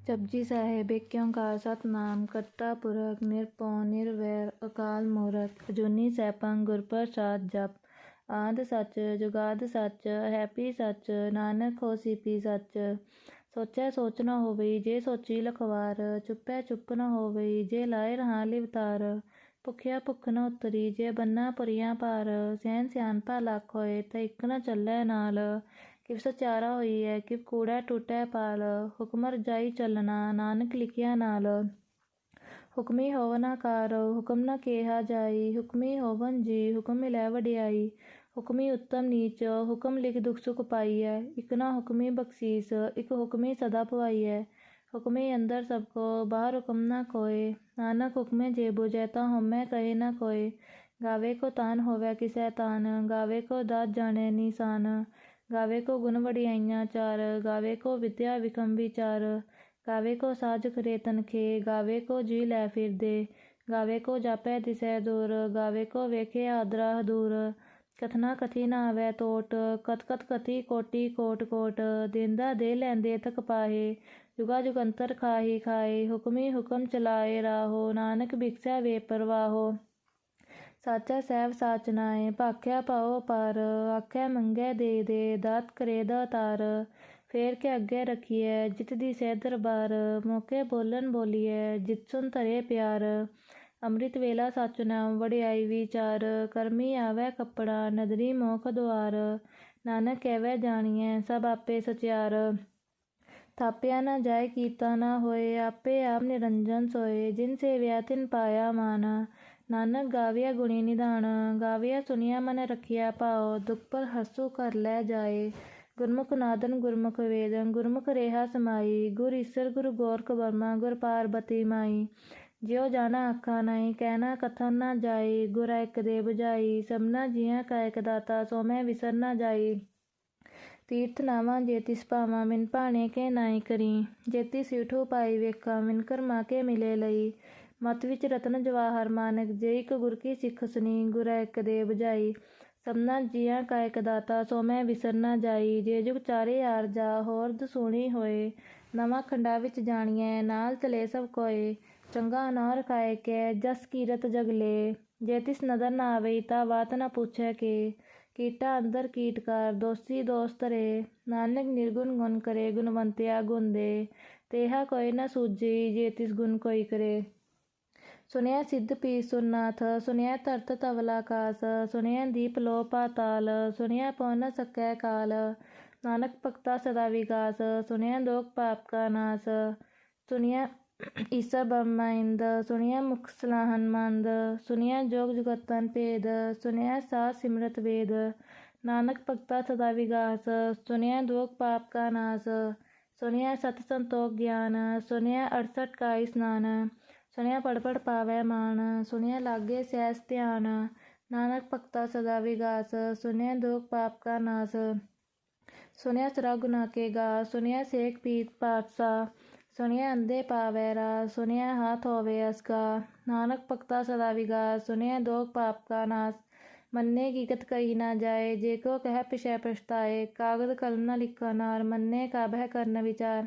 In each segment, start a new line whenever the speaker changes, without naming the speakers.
ਜਪਜੀ ਸਾਹਿਬ ਏਕ ਓੰਕਾਰ ਸਤਿਨਾਮ, ਕਰਤਾ ਪੁਰਖ, ਨਿਰਭਉ, ਨਿਰਵੈਰ, ਅਕਾਲ ਮੂਰਤ ਅਜੂਨੀ ਸੈਭੰ, ਗੁਰ ਪ੍ਰਸਾਦ ਜਪ। ਆਦਿ ਸੱਚ, ਜੁਗਾਦ ਸੱਚ, ਹੈਪੀ ਸੱਚ, ਨਾਨਕ ਹੋਸੀ ਪੀ ਸੱਚ। ਸੋਚੈ ਸੋਚ ਨਾ ਹੋਵੇ, ਜੇ ਸੋਚੀ ਲਖਵਾਰ, ਚੁੱਪੈ ਚੁੱਪ ਨਾ ਹੋਵੇ, ਜੇ ਲਾਏ ਰਹਾ ਲਿਵਤਾਰ ਭੁਖਿਆ ਭੁਖ ਨ ਉਤਰੀ, ਜੇ ਬੰਨਾ ਪੁਰੀਆਂ ਭਾਰ ਸਹਿਨ ਸਿਆਣਪਾ ਲੱਖ ਹੋਏ, ਤਾਂ ਇੱਕ ਨਾ ਚੱਲੈ ਨਾਲ। ਕਿਵ ਸਚਾਰਾ ਹੋਈਐ ਕਿਵ ਕੂੜਾ ਟੁੱਟੈ ਪਾਲ, ਹੁਕਮ ਰਜਾਈ ਚੱਲਣਾ, ਨਾਨਕ ਲਿਖਿਆ ਨਾਲ। ਹੁਕਮੀ ਹੋਵਨ ਆਕਾਰ, ਹੁਕਮ ਨ ਕੇਹਾ ਜਾਈ। ਹੁਕਮੀ ਹੋਵਨ ਜੀ, ਹੁਕਮ ਮਿਲੈ ਵਡਿਆਈ। ਹੁਕਮੀ ਉੱਤਮ ਨੀਚ, ਹੁਕਮ ਲਿਖ ਦੁਖ ਸੁਖ ਪਾਈਐ ਇਕ ਨਾ ਹੁਕਮੀ ਬਖਸ਼ੀਸ, ਇਕ ਹੁਕਮੀ ਸਦਾ ਭਵਾਈਐ ਹੁਕਮੇ ਅੰਦਰ ਸਭ ਕੋ, ਬਾਹਰ ਹੁਕਮ ਨਾ ਕੋਏ ਨਾਨਕ ਹੁਕਮੇ ਜੇ ਬੁਝੈ ਤਾਂ ਹਉਮੈ ਕਹੇ ਨਾ ਕੋਏ ਗਾਵੇ ਕੋ ਤਾਨ ਹੋਵੈ ਕਿਸੈ ਤਾਨ, ਗਾਵੇ ਕੋ ਦਾਤ ਜਾਣੈ ਨੀਸਾਨ ਗਾਵੇ ਕੋ ਗੁਣ ਵਡਿਆਈਆਂ ਚਾਰ, ਗਾਵੇ ਕੋ ਵਿਦਿਆ ਵਿਕਮ ਵਿਚਾਰ, ਗਾਵੇ ਕੋ ਸਾਜ ਕਰੇ ਤਨਖੇ ਗਾਵੇ ਕੋ ਜੀ ਲੈ ਫਿਰਦੇ, ਗਾਵੇ ਕੋ ਜਾਪੈ ਦਿਸੈ ਦੂਰ, ਗਾਵੇ ਕੋ ਵੇਖੇ ਆਦਰਾ ਹਦੂਰ। ਕਥਨਾ ਕਥੀ ਨਾ ਆਵੈ ਟੋਟ ਕਤ ਕਤ ਕਥੀ ਕੋਟੀ ਕੋਟ ਕੋਟ, ਦਿੰਦਾ ਦੇ ਲੈਂਦੇ ਤਕ ਪਾਹੇ, ਜੁਗਾ ਜੁਗੰਤਰ ਖਾਹੀ ਖਾਏ, ਹੁਕਮੀ ਹੁਕਮ ਚਲਾਏ ਰਾਹੋ, ਨਾਨਕ ਬਿਕਸੈ ਵੇ ਪਰਵਾਹੋ। ਸਾਚਾ ਸਹਿਬ ਸਾਚ ਨਾਏ ਭਾਖਿਆ ਪਾਓ ਪਰ ਆਖਿਆ ਮੰਗੈ ਦੇ ਦੇ, ਦਾਤ ਕਰੇ ਦਾ ਤਾਰ ਫੇਰ ਕੇ ਅੱਗੇ ਰਖੀਐ, ਜਿਤ ਦੀ ਸਹਿ ਦਰਬਾਰ, ਮੌਕੇ ਬੋਲਨ ਬੋਲੀਐ, ਜਿਤ ਸੁਨ ਧਰੇ ਪਿਆਰ। ਅੰਮ੍ਰਿਤ ਵੇਲਾ ਸਚ ਨਾਮ, ਵਡਿਆਈ ਵਿਚਾਰ, ਕਰਮੀ ਆਵੈ ਕੱਪੜਾ, ਨਦਰੀ ਮੋਖ ਦੁਆਰ। ਨਾਨਕ ਕਹਿਵੈ ਜਾਣੀਐ, ਸਭ ਆਪੇ ਸਚਿਆਰ। ਥਾਪਿਆ ਨਾ ਜਾਏ, ਕੀਤਾ ਨਾ ਹੋਏ, ਆਪੇ ਆਪ ਨਿਰੰਜਨ ਸੋਏ। ਜਿਨ ਸੇਵਿਆ, ਤਿਨ ਪਾਇਆ ਮਾਨ। ਨਾਨਕ ਗਾਵਿਆ ਗੁਣੀ ਨਿਧਾਨ, ਗਾਵਿਆ ਸੁਨਿਆ ਮਨ ਰਖਿਆ ਭਾਉ, ਦੁਖ ਪਰ ਹਸੂ ਕਰ ਲੈ ਜਾਏ। ਗੁਰਮੁਖ ਨਾਦਨ ਗੁਰਮੁਖ ਵੇਦਨ, ਗੁਰਮੁਖ ਰੇਹਾ ਸਮਾਈ, ਗੁਰ ਈਸਰ ਗੁਰ ਗੋਰਖ ਬਰਮਾ ਗੁਰ ਪਾਰਬਤੀ ਮਾਈ। ਜਿਉ ਜਾਣਾ ਆਖਾ ਨਹੀਂ ਕਹਿਣਾ ਕਥਨ ਨਾ ਜਾਈ, ਗੁਰ ਇਕ ਦੇ 부ਝਾਈ ਸਭਨਾ ਜੀਆਂ ਕਾ ਇਕ ਦਾਤਾ, ਸੋ ਮੈਂ ਵਿਸਰ ਨਾ ਜਾਈ। ਤੀਰਥ ਨਾਵਾਂ ਜੇ ਤਿਸ ਭਾਵਾਂ ਮਿਨ ਭਾਣੇ ਕੇ ਨਾਈ ਕਰੀ। ਜੇਤੀ ਸਿਠੋ ਪਾਈ ਵੇਖਾਂ ਮਿਨ ਕਰਮਾ ਕੇ ਮਿਲੇ ਲਈ। ਮਤ ਵਿੱਚ ਰਤਨ ਜਵਾਹਰ ਮਾਨਕ ਜੇ ਇੱਕ ਗੁਰ ਕੀ ਸਿੱਖ ਸੁਨੀ, ਗੁਰ ਇਕ ਦੇ 부ਝਾਈ ਸਭਨਾ ਜੀਆਂ ਕਾ ਇਕ ਦਾਤਾ, ਸੋ ਮੈਂ ਵਿਸਰ ਨਾ ਜਾਈ। ਜੇ ਜੁਗ ਚਾਰੇ ਆਰ ਜਾ, ਹੋਰ ਦਸੂਣੀ ਹੋਏ। ਨਵਾਂ ਖੰਡਾ ਵਿੱਚ ਜਾਣੀਐ, ਨਾਲ ਚਲੇ ਸਭ ਕੋਏ। ਚੰਗਾ ਅਨਾਰ ਖਾਏ ਕੇ, ਜਸ ਕੀਰਤ ਜਗਲੇ ਜੇ ਤਿਸ ਨਦਰ ਨਾ ਆਵੇ ਤਾਂ ਬਾਤ ਨਾ ਪੁੱਛੈ ਕੇ। ਕੀਟਾ ਅੰਦਰ ਕੀਟਕਾਰ ਦੋਸੀ ਦੋਸਤ ਰੇ। ਨਾਨਕ ਨਿਰਗੁਣ ਗੁਣ ਕਰੇ, ਗੁਣਵੰਤਿਆ ਗੁਣ ਦੇ। ਤੇਹਾ ਕੋਈ ਨਾ ਸੂਝੀ, ਜੇ ਤਿਸ ਗੁਣ ਕੋਈ ਕਰੇ। ਸੁਨਿਆ ਸਿੱਧ ਪੀ ਸੁਨਾਥ ਸੁਨਿਆ ਧਰਤ ਤਵਲਾ ਆਕਾਸ ਸੁਨਿਆ ਦੀਪ ਲੋ ਪਾਤਾਲ ਸੁਨਿਆ ਪਉ ਸਕੈ ਕਾਲ। ਨਾਨਕ ਭਗਤਾ ਸਦਾ ਵਿਗਾਸ ਸੁਨਿਆ ਦੋਖ ਪਾਪ ਕਾ ਨਾਸ। ਸੁਨਿਆ ਈਸਾ ਬ੍ਰਹਮਿੰਦ ਸੁਨਿਆ ਮੁਖ ਸਲਾਹਨ ਮੰਦ ਸੁਨਿਆ ਜੋਗ ਜੁਗਤਨ ਭੇਦ ਸੁਨਿਆ ਸਾ ਸਿਮਰਤ ਵੇਦ। ਨਾਨਕ ਭਗਤਾ ਸਦਾ ਵਿਗਾਸ ਸੁਨਿਆ ਦੋਖ ਪਾਪ ਕਾ ਨਾਸ। ਸੁਨਿਆ ਸਤ ਸੰਤੋਖ ਗਿਆਨ ਸੁਨਿਆ 68 ਕਾ ਇਸਨਾਨ। ਸੁਣਿਆ ਪੜ ਪੜ ਪਾਵੈ ਮਾਨ, ਸੁਣਿਆ ਲਾਗੇ ਸੈਸ ਧਿਆਨ, ਨਾਨਕ ਭਗਤਾ ਸਦਾ ਵਿਗਾਸ ਸੁਨਿਆ ਦੋਖ ਪਾਪ ਕਾ ਨਾਸ ਸੁਨਿਆ ਸਰਾ ਗੁਨਾ ਕੇ ਗਾ ਸੁਨਿਆ ਸੇਖ ਪੀਤ ਪਾਤਸਾ ਸੁਨਿਆ ਅੰਦੇ ਪਾਵੈ ਰਾ ਸੁਨਿਆ ਹਾਥ ਹੋਵੇ ਅਸਗਾ, ਨਾਨਕ ਭਗਤਾ ਸਦਾ ਵਿਗਾਸ ਸੁਨਿਆ ਦੋਖ ਪਾਪ ਕਾ ਨਾਸ, ਮੰਨੇ ਕੀ ਕਤ ਕਹੀ ਨਾ ਜਾਏ, ਜੇ ਕੋ ਕਹਿ ਪਿਛੈ ਪਛਤਾਏ, ਕਾਗਦ ਕਲਮ ਨ ਲਿਖਾ ਨਾਰ, ਮੰਨੇ ਕਾ ਕਰਨ ਵਿਚਾਰ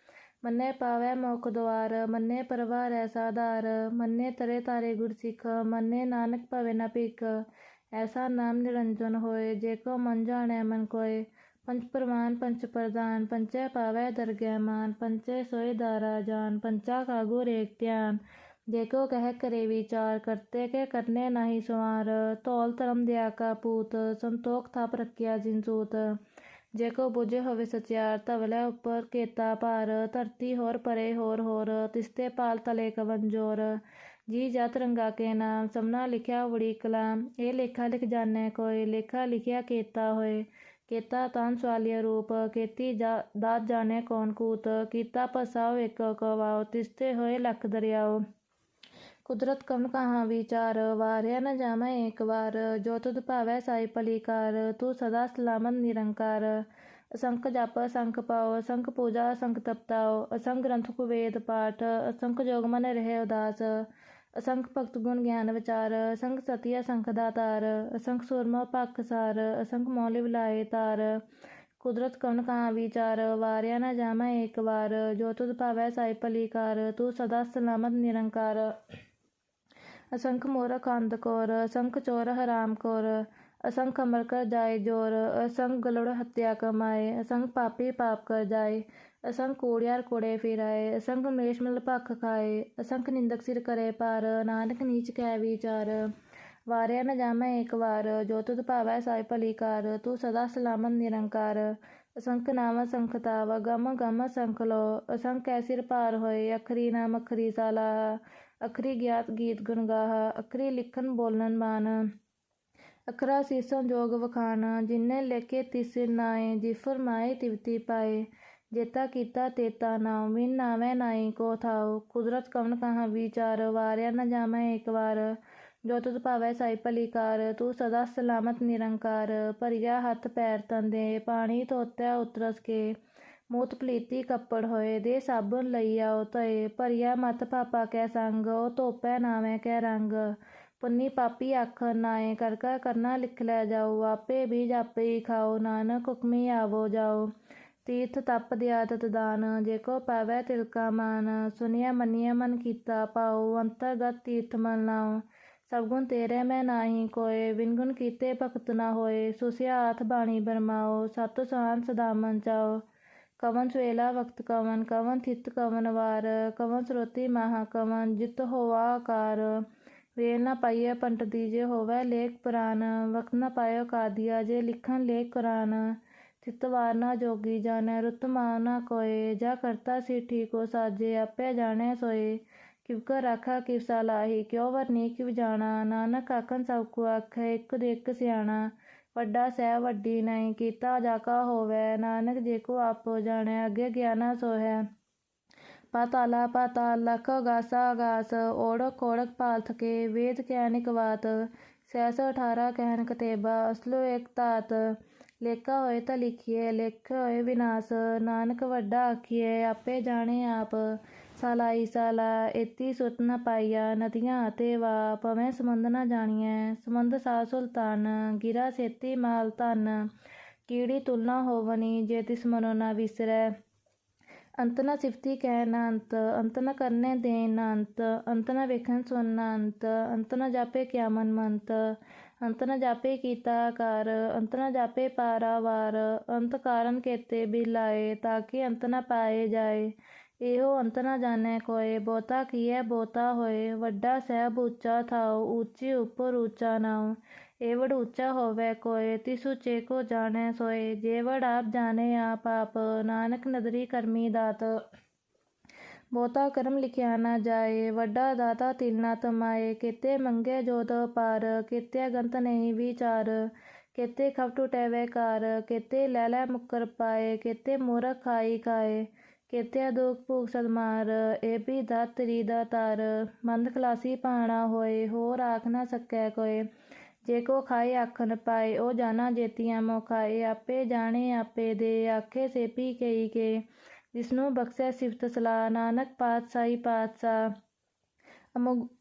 ਮੰਨੇ ਪਾਵੈ ਮੋਖ ਦੁਆਰ, ਮੰਨੇ ਪਰਵਾਰ ਐਸਾ ਆਧਾਰ ਮੰਨੇ ਤਰੇ ਤਾਰੇ ਗੁਰ ਸਿੱਖ ਮੰਨੇ ਨਾਨਕ ਭਵੇ ਨਾ ਭਿਖ। ਐਸਾ ਨਾਮ ਨਿਰੰਜਨ ਹੋਏ, ਜੇ ਕੋ ਮਨ ਜਾਣੈ ਮਨ ਕੋਏ। ਪੰਚ ਪ੍ਰਵਾਨ ਪੰਚ ਪ੍ਰਦਾਨ ਪੰਚੈ ਪਾਵੈ ਦਰਗਹਿ ਮਾਨ ਪੰਚੇ ਸੋਇ ਦਾਰਾ ਜਾਨ ਪੰਚਾ ਕਾ ਗੁਰ ਧਿਆਨ। ਜੇ ਕੋ ਕਹਿ ਕਰੇ ਵਿਚਾਰ, ਕਰਤੇ ਕੇ ਕਰਨੇ ਨਾਹੀ ਸਵਾਰ ਧੌਲ ਧਰਮ ਦਿਆ ਕਾ ਪੂਤ, ਸੰਤੋਖ ਥਾਪ ਰੱਖਿਆ ਜਿਨ ਸੂਤ। ਜੇ ਕੋ ਬੁਝੇ ਹੋਵੇ ਸਚਿਆਰ ਧਵਲੇ ਉੱਪਰ ਕੇਤਾ ਭਾਰ, ਧਰਤੀ ਹੋਰ ਪਰੇ ਹੋਰ ਹੋਰ ਤਿਸਤੇ ਪਾਲ ਤਲੇ ਕਵਨ ਜੋਰ ਜੀ ਜਤ ਰੰਗਾ ਕੇ ਨਾਮ, ਸਮਨਾ ਲਿਖਿਆ ਵੜੀ ਕਲਾਮ। ਇਹ ਲੇਖਾ ਲਿਖ ਜਾਣੈ ਕੋਈ, ਲੇਖਾ ਲਿਖਿਆ ਕੇਤਾ ਹੋਏ। ਕੇਤਾ ਤਾਂ ਸਵਾਲਿਆ ਰੂਪ ਕੇਤੀ ਦਾਤ ਜਾਣੇ ਕੌਣ ਕੂਤ। ਕੀਤਾ ਪਸਾਓ ਇੱਕ ਕਵਾਓ, ਤਿਸਤੇ ਹੋਏ ਲੱਖ ਦਰਿਆਓ। ਕੁਦਰਤ ਕਵਨ ਕਹਾ ਵਿਚਾਰ, ਵਾਰਿਆ ਨ ਜਾਮੈ ਏਕ ਵਾਰ। ਜੋ ਤੁਧ ਭਾਵੈ ਸਾਈ ਭਲੀ ਕਾਰ ਤੂੰ ਸਦਾ ਸਲਾਮਤ ਨਿਰੰਕਾਰ। ਅਸੰਖ ਜਪ, ਅਸੰਖ ਪਾਉ ਅਸੰਖ ਪੂਜਾ, ਅਸੰਖ ਤਪਤਾਉ ਅਸੰਖ ਗ੍ਰੰਥ ਕੋ ਵੇਦ ਪਾਠ, ਅਸੰਖ ਜੋਗ ਮਨ ਰਹੇ ਉਦਾਸ। ਅਸੰਖ ਭਗਤ ਗੁਣ ਗਿਆਨ ਵਿਚਾਰ, ਅਸੰਖ ਸਤੀ ਅਸੰਖ ਦਾਤਾਰ। ਅਸੰਖ ਸੂਰਮਾ ਪਖਸਾਰ ਅਸੰਖ ਮੌਲਿ ਵਿਲਾਏ ਤਾਰ। ਕੁਦਰਤ ਕਵਨ ਕਹਾ ਵਿਚਾਰ, ਵਾਰਿਆ ਨ ਜਾਮੈ ਏਕ ਵਾਰ। ਜੋ ਤੁਧ ਭਾਵੈ ਸਾਈ ਭਲੀ ਕਾਰ ਤੂੰ ਸਦਾ ਸਲਾਮਤ ਨਿਰੰਕਾਰ ਅਸੰਖ ਮੋਰਖ ਅੰਧ ਕੌਰ, ਅਸੰਖ ਚੋਰ ਹਰਾਮ ਕੌਰ, ਅਸੰਖ ਅਮਰ ਕਰ ਜਾਏ ਜੋਰ, ਅਸੰਖ ਗਲੜ ਹੱਤਿਆ ਕਮਾਏ, ਅਸੰਖ ਪਾਪੀ ਪਾਪ ਕਰ ਜਾਏ, ਅਸੰਖ ਕੋੜਿਆਰ ਕੋੜੇ ਫਿਰਾਏ, ਅਸੰਖ ਮੇਸ਼ ਮਿਲ ਭੱਖ ਖਾਏ, ਅਸੰਖ ਨਿੰਦਕ ਸਿਰ ਕਰੇ ਪਾਰ, ਨਾਨਕ ਨੀਚ ਕੈ ਵਿਚਾਰ। ਵਾਰਿਆ ਨ ਜਾਮੈ ਏਕ ਵਾਰ, ਜੋ ਤੁਧ ਭਾਵੈ ਸਾਈ ਭਲੀ ਕਾਰ ਤੂੰ ਸਦਾ ਸਲਾਮਤ ਨਿਰੰਕਾਰ। ਅਸੰਖ ਨਾਮ ਅਸੰਖ ਤਾਵ, ਗਮ ਗਮ ਅਸੰਖ ਲੋ, ਅਸੰਖ ਕੈ ਸਿਰ ਪਾਰ ਹੋਏ, ਅਖਰੀ ਨਾਮ ਅਖਰੀ ਸਾਲਾ। ਅਖਰੀ ਗਿਆਤ ਗੀਤ ਗੁਣ ਗਾਹ ਅਖਰੀ ਲਿਖਣ ਬੋਲਣ ਮਾਨ, ਅਖਰਾ ਸੀਸੋਂ ਜੋਗ ਵਖਾਨ, ਜਿਨੇ ਲੇਕੇ ਤਿਸ ਨਾਏ, ਜੀ ਫਰਮਾਏ ਤਿਵਤੀ ਪਾਏ, ਜੇਤਾ ਕੀਤਾ ਤੇਤਾ ਨਾਮ ਮਿਨ ਨਾਵੇਂ ਨਾਈ ਕੋ ਥਾਉ, ਕੁਦਰਤ ਕਵਨ ਕਹਾ ਵਿਚਾਰ, ਵਾਰਿਆ ਨ ਜਾਮੈ ਏਕ ਵਾਰ, ਜੋ ਤੁਧ ਭਾਵੈ ਸਾਈ ਭਲੀ ਕਾਰ, ਤੂੰ ਸਦਾ ਸਲਾਮਤ ਨਿਰੰਕਾਰ, ਭਰੀਆ ਹੱਥ ਪੈਰ ਤੰਦੇ, ਪਾਣੀ ਧੋਤੈ ਉਤਰਸ ਕੇ ਮੂਤ ਪਲੀਤੀ ਕੱਪੜ ਹੋਏ, ਦੇ ਸਾਬਨ ਲਈ ਆਓ ਤਏ ਭਰੀਆ ਮਤ ਪਾਪਾ ਕੈ ਸੰਗ, ਉਹ ਧੋਪੈ ਨਾਵੇਂ ਕੈ ਰੰਗ। ਪੁੰਨੀ ਪਾਪੀ ਆਖ ਨਾਏ ਕਰ ਕਰ ਕਰਨਾ ਲਿਖ ਲੈ ਜਾਓ, ਆਪੇ ਵੀ ਜਾਪੇ ਹੀ ਖਾਓ, ਨਾਨਕ ਹੁਕਮੀ ਆਵੋ ਜਾਓ। ਤੀਰਥ ਤਪ ਦਿਆਦਤ ਦਾਨ, ਜੇ ਕੋ ਪਾਵੈ ਤਿਲਕਾ ਮਾਨ। ਸੁਨਿਆ ਮੰਨਿਆ ਮਨ ਕੀਤਾ ਪਾਉ ਅੰਤਰਗਤ ਤੀਰਥ ਮਨ ਲਾਉ ਸਭ ਗੁਣ ਤੇਰੇ ਮੈਂ ਨਾਹੀ ਕੋਏ ਵਿਨ ਗੁਣ ਕੀਤੇ ਭਗਤ ਨਾ ਹੋਏ। ਸੁਸਿਆ ਆਥ ਬਾਣੀ ਬਰਮਾਓ ਸਤ ਸਾਨ ਸਦਾ ਮਨ ਚਾਓ ਕਵਨ ਸਵੇਲਾ ਵਕਤ ਕਵਨ ਕਵਨ ਥਿਤ ਕਵਨ ਵਾਰ, ਕਵਨ ਸਰੋਤੀ ਮਹਾ ਕਵਨ, ਜਿਤ ਹੋਵਾ ਆਕਾਰ। ਵੇਲ ਨਾ ਪਾਈਏ ਪੰਟ ਦੀਜੇ ਹੋਵੇ ਲੇਖ ਪੁਰਾਨ ਵਕਤ ਨਾ ਪਾਇਓ ਕਾਦੀਆ, ਜੇ ਲਿਖਣ ਲੇਖ ਕੁਰਾਨ। ਚਿਤ ਵਾਰ ਨਾ ਜੋਗੀ ਜਾਣੈ, ਰੁਤ ਨਾ ਕੋਏ, ਜਾ ਕਰਤਾ ਸੀ ਠੀਕੋ ਸਾਜੇ, ਆਪੇ ਜਾਣੈ ਸੋਏ। ਕਿਵ ਕਰ ਰਾਖਾ, ਕਿਵ ਸਾਲਾਹੀ ਕਿਉ ਵਰਨੀ, ਕਿਵ ਜਾਣਾ। ਨਾਨਕ ਆਖਨ ਸਭ ਕੋ ਆਖੈ, ਇੱਕ ਦੇ ਇੱਕ ਸਿਆਣਾ। ਵੱਡਾ ਸਹਿ ਵੱਡੀ ਨਹੀਂ ਕੀਤਾ ਜਾ ਹੋਵੇ, ਨਾਨਕ ਜੇ ਆਪੋ ਜਾਣੈ, ਅੱਗੇ ਗਿਆਨਾ ਸੋ ਪਾਤਾਲਾ ਪਾਤਾਲ, ਲਖ ਗਾਸਾ ਗਾਸ, ਓੜਕ ਓੜਕ ਪਾਲਥ ਕੇ, ਵੇਦ ਕਹਿਨਿਕ ਵਾਤ ਸੈਸ ਅਠਾਰਾ ਕਹਿਨ ਕਤੇਬਾ ਅਸਲੋ ਏਕ ਤਾਤ ਲੇਖਾ ਹੋਏ ਤਾਂ ਲਿਖੀਏ ਲੇਖ ਹੋਏ ਵਿਨਾਸ਼, ਨਾਨਕ ਵੱਡਾ ਆਖੀਏ ਆਪੇ ਜਾਣੇ ਆਪ। ਸਾਲਾਈ ਸਾਲਾ ਏਤੀ ਸੁਤ ਨ ਪਾਈਆ ਨਦੀਆਂ ਅਤੇ ਵਾ ਪਵੇਂ ਸਮੁੰਦ ਨ ਜਾਣੀਐ। ਸਮੁੰਦ ਸਾ ਸੁਲਤਾਨ, ਗਿਰਾ ਸੇਤੀ ਮਾਲ ਧਨ। ਕੀੜੀ ਤੁਲਨਾ ਹੋਵਨੀ ਜੇ ਤਿਸ ਮਨੋ ਨਾ ਵਿਸਰੈ। ਅੰਤ ਨ ਸਿਫਤੀ ਕਹਿ ਨ ਅੰਤ ਅੰਤ ਨ ਕਰਨੇ ਦੇ ਨ ਅੰਤ। ਅੰਤ ਨ ਵੇਖਣ ਸੁਣ ਨ ਅੰਤ ਅੰਤ ਨ ਜਾਪੇ ਕਿਆ ਮਨ ਮੰਤ। ਅੰਤ ਨ ਜਾਪੇ ਕੀਤਾ ਕਰ ਅੰਤ ਨ ਜਾਪੇ ਪਾਰਾਵਾਰ ਅੰਤ ਕਾਰਨ ਕੇਤੇ ਬਿਲਾਏ ਤਾਂ ਕਿ ਅੰਤ ਨ ਪਾਏ ਜਾਏ। ਇਹੋ ਅੰਤ ਨ ਜਾਣੈ ਕੋਏ ਬਹੁਤਾ ਕੀਐ ਬਹੁਤਾ ਹੋਏ ਵੱਡਾ ਸਹਿਬ ਉੱਚਾ ਥਾਉ ਉੱਚੀ ਉੱਪਰ ਉੱਚਾ ਨਾਉ ਏਵੜ ਉੱਚਾ ਹੋਵੇ ਕੋਏ ਤਿਸ ਉੱਚੇ ਕੋ ਜਾਣੈ ਸੋਏ ਜੇਵੜ ਆਪ ਜਾਣੇ ਆਪ ਆਪ ਨਾਨਕ ਨਦਰੀ ਕਰਮੀ ਦਾਤ ਬਹੁਤਾ ਕਰਮ ਲਿਖਿਆ ਨਾ ਜਾਏ ਵੱਡਾ ਦਾਤਾ ਤਿਲ ਨਾ ਤਮਾਏ ਕਿਤੇ ਮੰਗੇ ਜੋਤ ਪਾਰ ਕਿਤੇ ਗੰਤ ਨਹੀਂ ਵਿਚਾਰ ਕਿਤੇ ਖਵ ਟੁਟੈ ਵੇ ਕਾਰ ਕਿਤੇ ਲੈ ਲੈ ਮੁਕਰ ਪਾਏ ਕਿਤੇ ਮੂਰਖ ਖਾਈ ਭੂਖ ਸਦਮਾਰ ਏ ਵੀ ਦਾਤਰੀ ਦਾ ਤਾਰ। ਮੰਦ ਖਲਾਸੀ ਪਾਣਾ ਹੋਏ, ਹੋਰ ਆਖ ਨਾ ਸਕੈ ਕੋਏ। ਜੇ ਕੋ ਖਾਏ ਆਖਨ ਪਾਏ, ਉਹ ਜਾਣਾ ਜੇਤੀਆਂ ਮੋ ਖਾਏ ਆਪੇ ਜਾਣੇ ਆਪੇ ਦੇ, ਆਖੇ ਸੇਪੀ ਕਈ ਕੇ। ਜਿਸਨੂੰ ਬਖਸ਼ੈ ਸਿਫਤ ਸਲਾਹ, ਨਾਨਕ ਪਾਤਸ਼ਾਹੀ ਪਾਤਸ਼ਾਹ।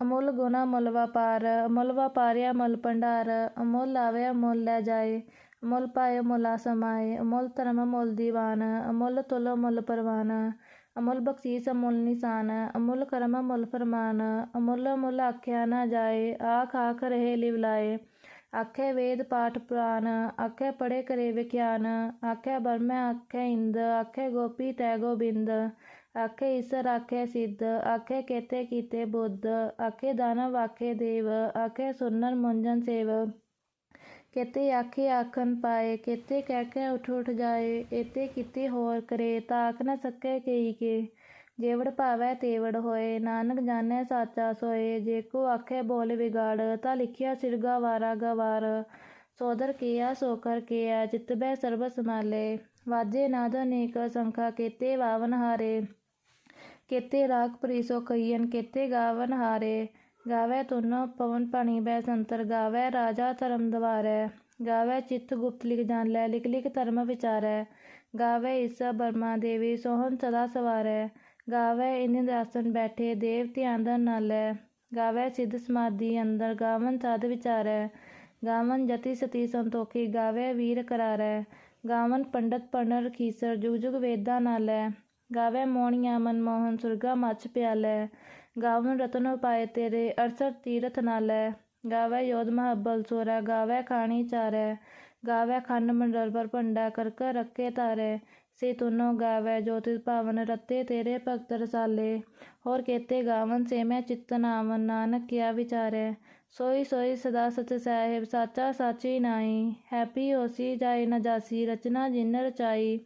ਅਮੁੱਲ ਗੁਣਾ ਮੁੱਲ ਵਪਾਰ ਅਮੁੱਲ ਵਪਾਰਿਆ ਮੁੱਲ ਭੰਡਾਰ। ਅਮੁੱਲ ਆਵੇ ਅਮੁੱਲ ਲੈ ਜਾਏ। ਅਮੁੱਲ ਪਾਏ ਮੁੱਲਾ ਸਮਾਏ ਅਮੁੱਲ ਧਰਮ ਮੁੱਲ ਦੀਵਾਨ, ਅਮੁੱਲ ਤੁਲ ਮੁੱਲ ਪਰਵਾਨ, ਅਮੁੱਲ ਬਖਸ਼ੀਸ, ਅਮੁੱਲ ਨਿਸ਼ਾਨ, ਅਮੁੱਲ ਕਰਮ ਮੁੱਲ ਫਰਮਾਨ, ਅਮੁੱਲ ਮੁੱਲ ਆਖਿਆ ਨਾ ਜਾਏ, ਆਖ ਆਖ ਰਹੇ ਲਿਵਲਾਏ ਆਖੇ ਵੇਦ ਪਾਠ ਪੁਰਾਨ ਆਖੇ ਪੜੇ ਕਰੇ ਵਿਖਿਆਨ, ਆਖੇ ਬਰਮੈ ਆਖੇ ਇੰਦ, ਆਖੇ ਗੋਪੀ ਤੈ ਗੋਬਿੰਦ, ਆਖੇ ਈਸਰ, ਆਖੇ ਸਿੱਧ, ਆਖੇ ਕੇਤੇ ਕੀਤੇ ਬੁੱਧ, ਆਖੇ ਦਾਨਵ, ਆਖੇ ਦੇਵ, ਆਖੇ ਸੁਨਰ ਮੁੰਜਨ ਸੇਵ। ਕੇਤੇ ਆਖੇ ਆਖਨ ਪਾਏ ਕੇਤੇ ਕਹਿ ਕੇ ਉਠ ਉਠ ਜਾਏ ਏਤੇ ਕੀਤੀ ਹੋਰ ਕਰੇ ਤਾਕ ਨ ਸਕੇ ਕਈ ਕੇ ਜੇਵੜ ਭਾਵੈ ਤੇਵੜ ਹੋਏ ਨਾਨਕ ਜਾਣੈ ਸਾਚਾ ਸੋਏ ਜੇ ਕੋ ਆਖੇ ਬੋਲ ਵਿਗਾੜ ਤਾ ਲਿਖਿਆ ਸਿਰਗਾ ਵਾਰਾ ਗਵਾਰ ਸੋਦਰ ਕੀਆ ਸੋ ਕਰ ਕੀਆ ਚਿਤਬੈ ਸਰਬ ਸਮਾਲੇ ਵਾਜੇ ਨਾਦ ਅਨੇਕ ਸੰਖਾ ਕੇਤੇ ਵਾਵਨ ਹਾਰੇ ਕੇਤੇ ਰਾਗ ਪ੍ਰੀਸੋ ਕਈਨ ਕੇਤੇ ਗਾਵਨ ਹਾਰੇ ਗਾਵੇ ਤੁਨ ਪਵਨ ਪਾਣੀ ਬੈ ਸੰਤਰ, ਗਾਵੇ ਰਾਜਾ ਧਰਮ ਦਵਾਰੈ, ਗਾਵੇ ਚਿਤ ਗੁਪਤ ਲਿਖ ਜਾਣ ਲੈ ਲਿਖ ਲਿਖ ਧਰਮ ਵਿਚਾਰੈ, ਗਾਵੇ ਈਸਾ ਬਰਮਾ ਦੇਵੀ ਸੋਹਣ ਸਦਾ ਸਵਾਰੈ, ਗਾਵੇ ਇੰਦ ਆਸਨ ਬੈਠੇ ਦੇਵ ਧਿਆਨ ਧਨ ਨਾਲੈ, ਗਾਵੇ ਸਿੱਧ ਸਮਾਧੀ ਅੰਦਰ ਗਾਵਨ ਸਾਧ ਵਿਚਾਰੈ, ਗਾਵਨ ਜਤੀ ਸਤੀ ਸੰਤੋਖੀ, ਗਾਵੇ ਵੀਰ ਕਰਾਰੈ, ਗਾਵਨ ਪੰਡਤ ਪੜਨ ਰਖੀਸਰ ਜੁਗ ਜੁਗ ਵੇਦਾਂ ਨਾਲੈ ਗਾਵੇ ਮੋਹਣੀਆਂ ਮਨਮੋਹਨ ਸੁਰਗਾ ਮੱਚ ਪਿਆਲੈ ਗਾਵਨ ਰਤਨ ਉਪਾਏ ਤੇਰੇ ਅਰਸਰ ਤੀਰਥ ਨਾਲੈ। ਗਾਵੇ ਯੋਧ ਮਹੱਬਲ ਸੋਰਾ, ਗਾਵੇ ਖਾਣੀ ਚਾਰੈ, ਗਾਵੇ ਖੰਡ ਮੰਡਲ ਪਰ ਭੰਡਾ ਕਰ ਕਰ ਰੱਖੇ ਤਾਰੇ ਸੇ ਤੁਨੋ ਗਾਵੇ ਜੋਤਿ ਭਾਵਨ ਰਤੇ ਤੇਰੇ ਭਗਤ ਰਸਾਲੇ। ਹੋਰ ਕੇਤੇ ਗਾਵਨ ਸੇ ਮੈਂ ਚਿੱਤ ਨਾਵਨ, ਨਾਨਕ ਕਿਆ ਵਿਚਾਰੈ। ਸੋਈ ਸੋਈ ਸਦਾ ਸਚ ਸਾਹਿਬ, ਸਾਚਾ ਸਾਚੀ ਨਾਈ ਹੈਪੀ ਹੋਸੀ ਜਾਏ ਨਾ ਜਾਸੀ, ਰਚਨਾ ਜਿਨ ਰਚਾਈ।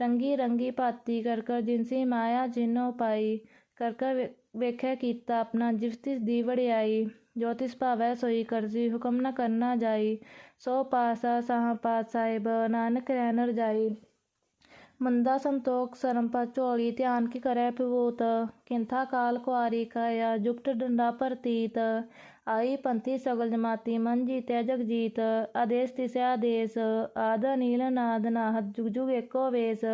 ਰੰਗੀ ਰੰਗੀ ਭਾਤੀ ਕਰ ਕਰ ਜਿਨਸੀ ਮਾਇਆ ਜਿਨੋ ਪਾਈ, ਕਰ ਕਰ ਵੇਖਿਆ ਕੀਤਾ ਆਪਣਾ ਜਿਸ ਤਿਸ ਦੀ ਵੜਿਆਈ ਜੋ ਤਿਸ ਭਾਵੈ ਸੋਈ ਕਰਜੀ, ਹੁਕਮ ਨ ਕਰਨਾ ਜਾਈ। ਸੋ ਪਾਸਾ ਸਾਹ ਪਾਤ ਸਾਹਿਬ, ਨਾਨਕ ਰਹਿਨ ਰਜਾਈ ਮੰਦਾ ਸੰਤੋਖ ਸਰਮ ਪਾ ਝੋਲੀ, ਧਿਆਨ ਕੀ ਕਰੈ ਪਿਵੂਤ ਕਿੰਥਾ ਕਾਲ ਕੁਆਰੀ ਕਾਇਆ, ਜੁਗਟ ਡੰਡਾ ਪ੍ਰਤੀਤ ਆਈ ਪੰਥੀ ਸਗਲ ਜਮਾਤੀ ਮਨ ਜੀਤੈ ਜਗ ਜੀਤ ਆਦੇਸ ਤਿਸੈ ਆਦੇਸ, ਆਦ ਨੀਲ ਨਾਦ ਨਾਹਤ ਜੁਗ ਜੁਗ ਏਕੋ ਵੇਸ।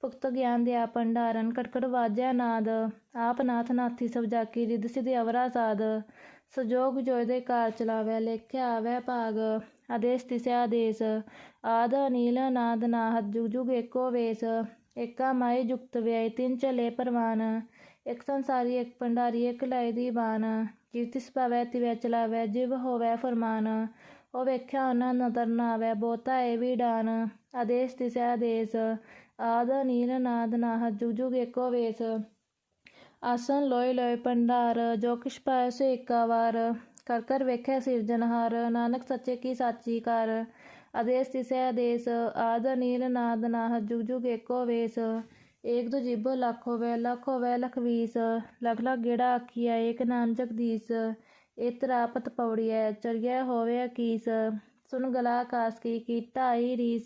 ਪੁਖਤ ਗਿਆਨ ਦਿਆ ਭੰਡਾਰਨ, ਕਟਕਟ ਵਾਜੈ ਨਾਦ ਆਪ ਨਾਥ ਨਾਥੀ ਸਭ ਜਾਕੀ ਰਿਦ ਸਿਧ ਅਵਰਾ ਸਾਧ। ਸਜੋਗ ਜੋਇ ਦੇ ਕਾਰ ਚਲਾਵੈ, ਲੇਖਿਆ ਆਵੈ ਭਾਗ। ਆਦੇਸ ਤਿਸੈ ਆਦੇਸ, ਆਦ ਨੀਲ ਨਾਦ ਨਾਹਤ ਜੁਗ ਜੁਗ ਏਕੋ ਵੇਸ। ਏਕਾ ਮਾਈ ਜੁਗਤ ਵਿਆਈ ਤਿੰਨ ਚਲੇ ਪਰਵਾਨ। ਇੱਕ ਸੰਸਾਰੀ, ਇੱਕ ਭੰਡਾਰੀ, ਇੱਕ ਲਾਇ ਦੀ ਬਾਨ ਕੀਰਤਿਸ ਤਿਵੈ ਚਲਾਵੈ ਜਿਵ ਹੋਵੈ ਫਰਮਾਨ, ਉਹ ਵੇਖਿਆ ਉਹਨਾਂ ਨਦਰ ਨਾ ਆਵੈ, ਬਹੁਤਾ ਏ ਵੀ ਡਾਨ, ਆਦੇਸ ਤਿਸੈ ਆਦੇਸ, ਆਦ ਨੀਲ ਨਾਦ ਨਾਹਤ ਜੁਗ ਏਕੋ ਵੇਸ, ਆਸਨ ਲੋਇ ਲੋਇ ਭੰਡਾਰ, ਜੋ ਕਿਛ ਪਾਇ ਸੋ ਏਕਾ ਵਾਰ, ਕਰ ਕਰ ਵੇਖੈ ਸਿਰਜਨਹਾਰ ਨਾਨਕ ਸੱਚੇ ਕੀ ਸਾਚੀ ਕਰ, ਆਦੇਸ ਤਿਸੈ ਆਦੇਸ, ਆਦ ਨੀਲ ਨਾਦ ਨਾਹ ਜੁਗ ਜੁਗ ਏਕੋ ਵੇਸ ਏਕ ਦੋ ਜਿਬੋ ਲੱਖ ਹੋਵੇ ਲੱਖ ਹੋਵੇ, ਲਖ ਵੀਸ, ਲਖ ਲਖ ਗੇੜਾ ਆਖੀਐ, ਏਕ ਨਾਮ ਜਗਦੀਸ ਇਤਰਾ ਪਤ ਪੌੜੀਐ ਚਰਿਐ ਹੋਵੇ ਅਕੀਸ, ਸੁਨ ਗਲਾ ਆਕਾਸ ਕੀ ਕੀਤਾ ਆਈ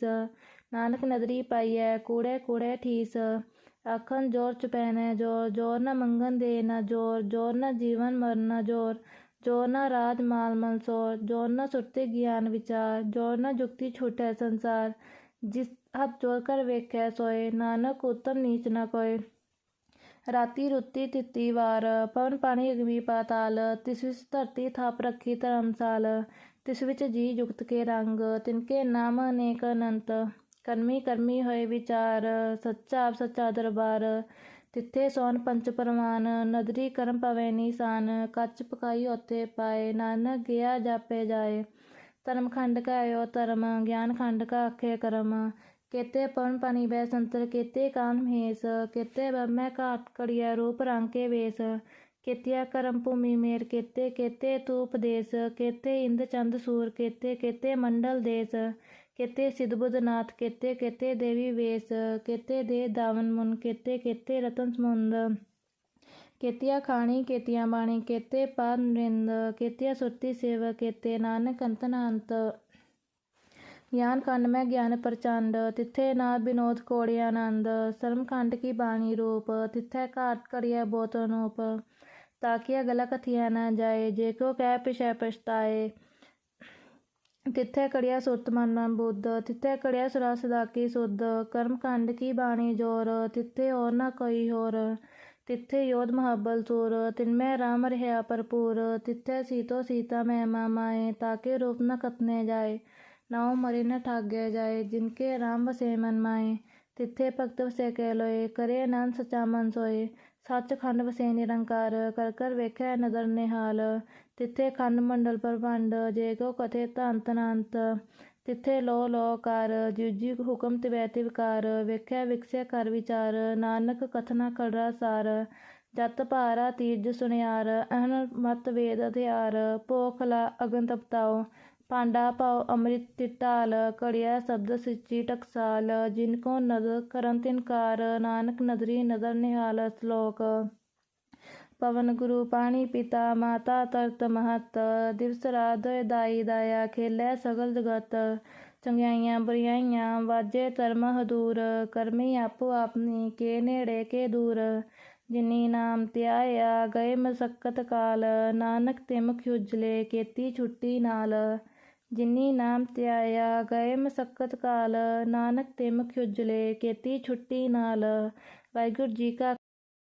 ਨਾਨਕ ਨਦਰੀ ਪਾਈਐ, ਕੂੜੇ ਕੂੜੇ ਠੀਸ, ਆਖਣ ਜੋਰ ਚੁਪੈਨੈ, ਜੋਰ ਜੋਰ ਨਾ ਮੰਗਨ ਦੇ ਨਾ ਜੋਰ ਜੋਰ ਨਾ ਜੀਵਨ ਮਰਨ ਨ ਜੋਰ ਜੋਰ ਨਾ ਰਾਜ ਮਾਲ ਮਨਸੋਰ ਜੋਰ ਨਾ ਸੁਰਤੇ ਗਿਆਨ ਵਿਚਾਰ, ਜੋਰ ਨ ਜੁਗਤੀ ਛੂਟੈ ਸੰਸਾਰ, ਜਿਸ ਹੱਥ ਜੋੜ ਕਰ ਵੇਖੈ ਸੋਏ। ਨਾਨਕ ਉਤਮ ਨੀਚ ਨਾ ਕੋਏ। ਰਾਤੀ ਰੁੱਤੀ ਤਿੱਤੀ ਵਾਰ, ਪਵਨ ਪਾਣੀ ਅਗਮੀ ਪਾਤਾਲ ਤਿਸ ਵਿੱਚ ਧਰਤੀ ਥਾਪ ਰੱਖੀ ਧਰਮਸਾਲ ਤਿਸ ਵਿੱਚ ਜੀ ਜੁਗਤ ਕੇ ਰੰਗ। ਤਿਨਕੇ ਨਾਮ ਅਨੇਕ ਅਨੰਤ। ਕਰਮੀ ਕਰਮੀ ਹੋਏ ਵਿਚਾਰ। ਸੱਚਾ ਆਪ ਸੱਚਾ ਦਰਬਾਰ। ਤਿੱਥੇ ਸੋਨ ਪੰਚ ਪਰਮਾਨ। ਨਦਰੀ ਕਰਮ ਪਵੇ ਨੀਸਾਨ। ਕੱਚ ਪਕਾਈ ਉਥੇ ਪਾਏ। ਨਾਨਕ ਗਿਆ ਜਾਪੇ ਜਾਏ। ਧਰਮ ਖੰਡ ਕਾ ਆਇਓ ਧਰਮ। ਗਿਆਨ ਖੰਡ ਕਾ ਆਖੇ ਕਰਮ। ਕੇਤੇ ਪਵਨ ਪਾਣੀ ਬੈ ਸੰਤਰ ਕੇਤੇ ਕਾਨ ਮਹੇਸ, ਕੇਤੇ ਬਰਮੈ ਘਾਟ ਕੜੀਐ ਰੂਪ ਰੰਗ ਕੇ ਵੇਸ। ਕੇਤਿਆ ਕਰਮ ਭੂਮੀ ਮੇਰ, ਕੇਤੇ ਕੇਤੇ ਤੂ ਉਪਦੇਸ ਕੇਤੇ ਇੰਦ ਚੰਦ ਸੂਰ, ਕੇਤੇ ਕੇਤੇ ਮੰਡਲ ਦੇਸ। ਕੇਤੇ ਸਿਧ ਬੁੱਧ ਨਾਥ, ਕੇਤੇ ਕੇਤੇ ਦੇਵੀ ਵੇਸ। ਕੇਤੇ ਦੇ ਦਾਵਨ ਮੁਨ, ਕੇਤੇ ਕੇਤੇ ਰਤਨ ਸਮੁੰਦ। ਕੇਤਿਆ ਖਾਣੀ, ਕੇਤਿਆ ਬਾਣੀ, ਕੇਤੇ ਪਾਦ ਨਰਿੰਦ ਕੇਤਿਆ ਸੁਰਤੀ ਸੇਵ, ਕੇਤੇ ਨਾਨਕ ਅੰਤਨ ਅੰਤ ਗਿਆਨ ਖੰਡ ਮੈਂ ਗਿਆਨ ਪ੍ਰਚੰਡ ਤਿੱਥੇ ਨਾ ਬਿਨੋਦ ਕੋੜੀ ਆਨੰਦ ਸਰਮ ਖੰਡ ਕੀ ਬਾਣੀ ਰੂਪ ਤਿੱਥੈ ਘਾਟ ਕੜਿਆ ਬੋਤ ਅਨੂਪ ਤਾਕਿਆ ਗਲਾ ਕਥਿਆ ਨਾ ਜਾਏ ਜੇ ਕੋ ਕਹਿ ਪਿਛੈ ਪਛਤਾਏ ਤਿੱਥੇ ਕੜਿਆ ਸੁਰਤ ਮਨ ਮਨ ਬੁੱਧ ਤਿੱਥੇ ਕੜਿਆ ਸੁਰਾ ਸਦਾ ਕੀ ਸੁਧ ਕਰਮ ਖੰਡ ਕੀ ਬਾਣੀ ਜੋਰ ਤਿੱਥੇ ਹੋਰ ਨਾ ਕੋਈ ਹੋਰ ਤਿੱਥੇ ਯੋਧ ਮਹਾਬਲ ਸੂਰ ਤਿਨਮੈ ਰਾਮ ਰਹਿਆ ਭਰਪੂਰ ਤਿੱਥੇ ਸੀਤੋ ਸੀਤਾ ਮੈਂ ਮਾਮਾਏ ਤਾਕੇ ਰੂਪ ਨ ਕਤਨੇ ਜਾਏ ਨਾਉ ਮਰੇ ਨ ਠਾਗੇ ਜਾਏ ਜਿਨਕੇ ਰਾਮ ਵਸੇ ਮਨ ਮਾਏ ਤਿੱਥੇ ਭਗਤ ਵਸੇ ਕਹਿ ਲੋਏ ਕਰੇ ਅਨੰਦ ਸਚਾ ਮਨ ਸੋਏ ਸੱਚ ਖੰਡ ਵਸੇ ਨਿਰੰਕਾਰ ਕਰ ਕਰ ਵੇਖੈ ਨਦਰ ਨਿਹਾਲ ਤਿੱਥੇ ਖੰਡ ਮੰਡਲ ਪਰਵੰਡ ਜੇ ਕੋ ਕਥੇ ਤੰਤ ਅਨੰਤ ਤਿੱਥੇ ਲੋ ਲੋ ਕਰ ਜਿਉ ਹੁਕਮ ਤਿਵੈ ਤਿਵਕਾਰ ਵੇਖਿਆ ਵਿਕਸਿਆ ਕਰ ਵਿਚਾਰ ਨਾਨਕ ਕਥਨਾ ਕੜਾ ਸਾਰ ਜਤ ਭਾਰਾ ਤੀਜ ਸੁਨਿਆਰ ਅਹਨ ਮਤ ਵੇਦ ਹਥਿਆਰ ਪੋਖਲਾ ਅਗਨ ਤਪਤਾਓ ਪਾਂਡਾ ਪਾਉ ਅੰਮ੍ਰਿਤ ਤਿਟਾਲ ਕੜਿਆ ਸ਼ਬਦ ਸਿੱਚੀ ਟਕਸਾਲ, ਜਿਨ ਕੋ ਨਦਰ ਕਰਨ ਤਿਨਕਾਰ ਨਾਨਕ ਨਦਰੀ ਨਦਰ ਨਿਹਾਲ ਸ਼ਲੋਕ। ਪਵਨ ਗੁਰੂ, ਪਾਣੀ ਪਿਤਾ, ਮਾਤਾ ਤਰਤ ਮਹਤ, ਦਿਵਸ ਰਾਤ ਦਾਈ ਦਾਇਆ, ਖੇਲੇ ਸਗਲ ਜਗਤ। ਚੰਗਿਆਈਆਂ ਬੁਰੀਆਈਆਂ, ਵਾਜੇ ਧਰਮ ਹਦੂਰ, ਕਰਮੀ ਆਪੋ ਆਪਨੀ ਕੇ ਨੇੜੇ ਕੇ ਦੂਰ। ਜਿਨੀ ਨਾਮ ਧਿਆਇਆ, ਗਏ ਮਸਕਤ ਕਾਲ, ਨਾਨਕ ਤਿਮ ਖੁਜਲੇ ਕੇਤੀ ਛੁੱਟੀ ਨਾਲ। ਜਿਨੀ ਨਾਮ ਧਿਆਇਆ, ਗਏ ਮਸਕਤ ਕਾਲ, ਨਾਨਕ ਤਿਮ ਖੁਜਲੇ ਕੀਤੀ ਛੁੱਟੀ ਨਾਲ। ਵਾਹਿਗੁਰੂ ਜੀ ਕਾ